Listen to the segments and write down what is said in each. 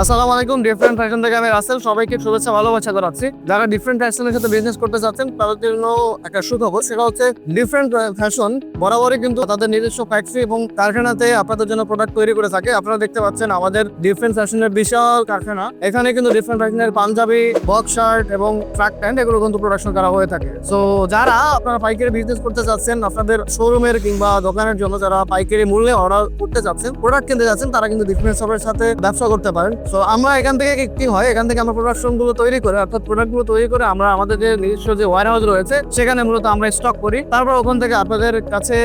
আসসালামু আলাইকুম different fashion থেকে আমি রাসেল। সবাইকে শুভেচ্ছা, ভালোবাসা জানাচ্ছি। যারা ডিফারেন্ট ফ্যাশনের সাথে বিজনেস করতে চাচ্ছেন, তাদের জন্য একটা সুখবর, সেটা হচ্ছে ডিফারেন্ট ফ্যাশন বরাবরই কিন্তু তাদের নিজস্ব ফ্যাক্টরি এবং কারখানাতে আপনাদের জন্য প্রোডাক্ট তৈরি করে থাকে। আপনারা দেখতে পাচ্ছেন আমাদের ডিফারেন্ট ফ্যাশনের বিশাল কারখানা। এখানে কিন্তু ডিফারেন্ট ফ্যাশনের পাঞ্জাবি বক্স শার্ট এবং ট্রাক প্যান্ট এগুলো কিন্তু প্রোডাকশন করা হয়ে থাকে। সো যারা আপনারা পাইকারি বিজনেস করতে চাচ্ছেন, আপনাদের শোরুমের কিংবা দোকানের জন্য যারা পাইকারি মূল্যে অর্ডার করতে চাচ্ছেন প্রোডাক্ট কিনতে যাচ্ছেন তারা কিন্তু ডিফারেন্ট শপের সাথে ব্যবসা করতে পারেন। তো আমরা এখান থেকে কি হয়? এখান থেকে আমরা প্রোডাকশনগুলো তৈরি করে, অর্থাৎ প্রোডাক্টগুলো তৈরি করে আমরা আমাদের যে নিজস্ব যে ওয়ার হাউস রয়েছে, সেখানে মূলত আমরা স্টক করি। তারপর ওখান থেকে আপনাদের কাছে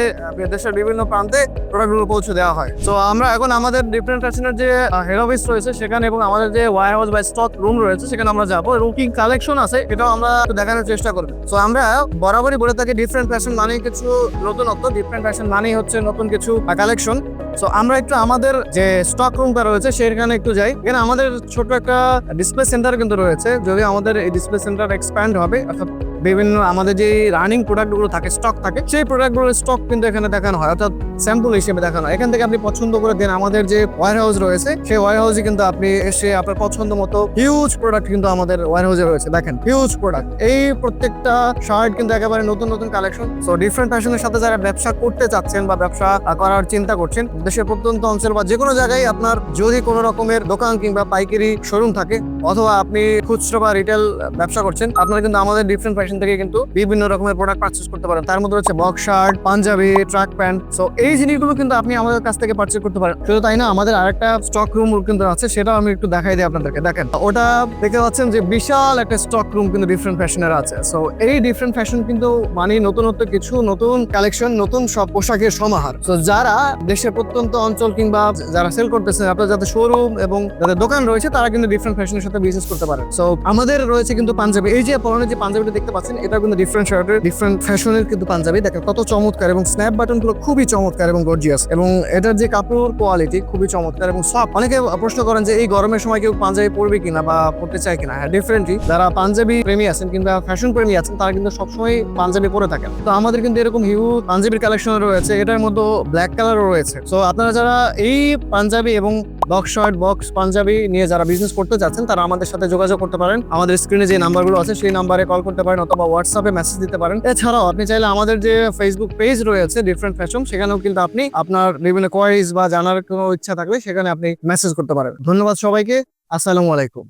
দেশের বিভিন্ন প্রান্তে প্রোডাক্টগুলো পৌঁছে দেওয়া হয়। তো আমরা এখন আমাদের ডিফারেন্ট ফ্যাশনের যে হেড অফিস রয়েছে, সেখানে এবং আমাদের যে ওয়ার হাউস বা স্টক রুম রয়েছে, সেখানে আমরা যাব এবং কি কালেকশন আছে এটাও আমরা দেখানোর চেষ্টা করব। তো আমরা বরাবরই বলে থাকি ডিফারেন্ট ফ্যাশন মানেই কিছু নতুনত্ব ডিফারেন্ট ফ্যাশন মানেই হচ্ছে নতুন কিছু কালেকশন সো আমরা একটু আমাদের যে স্টক রুমটা রয়েছে, সেখানে একটু যাই। এখানে আমাদের ছোট একটা ডিসপ্লে সেন্টার কিন্তু রয়েছে। যদি আমাদের এই ডিসপ্লে সেন্টার এক্সপ্যান্ড হবে, অর্থাৎ বিভিন্ন আমাদের যে রানিং প্রোডাক্টগুলো থাকে স্টক থাকে, সেই প্রোডাক্টগুলোর স্টক কিন্তু এখানে দেখানো হয়। অর্থাৎ স্যাম্পল হিসেবে দেখানো হয়। এখান থেকে আপনি পছন্দ করে দেন আমাদের যে ওয়ার হাউস রয়েছে, সেই ওয়ার হাউসে কিন্তু আপনি এসে আপনার পছন্দ মতো হিউজ প্রোডাক্ট কিন্তু আমাদের ওয়ার হাউসে রয়েছে। দেখেন হিউজ প্রোডাক্ট এই প্রত্যেকটা শার্ট কিন্তু একেবারে নতুন নতুন কালেকশন সো ডিফারেন্ট ফ্যাশনের সাথে যারা ব্যবসা করতে চাচ্ছেন বা ব্যবসা করার চিন্তা করছেন, দেশের প্রত্যন্ত অঞ্চল বা যে কোনো জায়গায় আপনার যদি কোনো রকমের দোকান কিংবা পাইকারি শোরুম থাকে, অথবা আপনি খুচরো বা রিটেল ব্যবসা করছেন, আপনারা কিন্তু আমাদের ডিফারেন্ট ফ্যাশন থেকে কিন্তু বিভিন্ন রকমের প্রোডাক্ট পারচেস করতে পারেন। তার মধ্যে হচ্ছে box shirt panjabi track pant so এই জিনিসগুলো কিন্তু আপনি আমাদের কাছ থেকে পারচেস করতে পারেন। শুধু তাই না, আমাদের আরেকটা স্টক রুম কিন্তু আছে, সেটাও আমি একটু দেখাই দিই আপনাদেরকে। দেখেন, ওটা দেখতে পাচ্ছেন যে বিশাল একটা স্টক রুম কিন্তু ডিফারেন্ট ফ্যাশনের আছে। সো এই ডিফারেন্ট ফ্যাশন কিন্তু মানে নতুনত্ব কিছু, নতুন কালেকশন নতুন সব পোশাকের সমাহার। তো যারা দেশের প্রত্যন্ত অঞ্চল কিংবা যারা সেল করতেছেন, আপনার যাদের শোরুম এবং যাদের দোকান রয়েছে, তারা কিন্তু ডিফারেন্ট ফ্যাশনের সাথে বিজনেস করতে পারে সো আমাদের রয়েছে কিন্তু পাঞ্জাবি। এই যে পরনে যে পাঞ্জাবিটা দেখতে পাচ্ছেন এটা কিন্তু ডিফারেন্ট শার্টের ডিফারেন্ট ফ্যাশনের কিন্তু পাঞ্জাবি। দেখেন কত চমৎকার এবং স্ন্যাপ বাটনগুলো খুবই চমৎকার এবং গর্জিয়াস এবং এটার যে কাপড় কোয়ালিটি খুবই চমৎকার এবং সব অনেকে প্রশ্ন করেন যে, এই গরমের সময় কেউ পাঞ্জাবি পরবে কিনা বা পরতে চায় কিনা? হ্যাঁ ডিফারেন্টলি যারা পাঞ্জাবি প্রেমী আছেন কিংবা ফ্যাশন প্রেমী আছেন, তারা কিন্তু সবসময় পাঞ্জাবি পরে থাকেন। তো আমাদের কিন্তু এরকম হিউ পাঞ্জাবির কালেকশন রয়েছে। এটার মধ্যে ব্ল্যাক কালারও রয়েছে। তো আপনারা যারা এই পাঞ্জাবি এবং বক্স শার্ট বক্স পাঞ্জাবি নিয়ে যারা বিজনেস করতে চাচ্ছেন তারা আমাদের সাথে যোগাযোগ করতে পারেন। আমাদের স্ক্রিনে যে নাম্বারগুলো আছে, সেই নাম্বারে কল করতে পারেন অথবা হোয়াটসঅ্যাপে মেসেজ দিতে পারেন। এছাড়াও আপনি চাইলে আমাদের যে ফেসবুক পেজ রয়েছে ডিফারেন্ট ফ্যাশন সেখানেও কিন্তু আপনি আপনার বিভিন্ন কোয়ারিজ বা জানার কোনো ইচ্ছা থাকলে সেখানে আপনি মেসেজ করতে পারেন। ধন্যবাদ সবাইকে। আসসালামু আলাইকুম।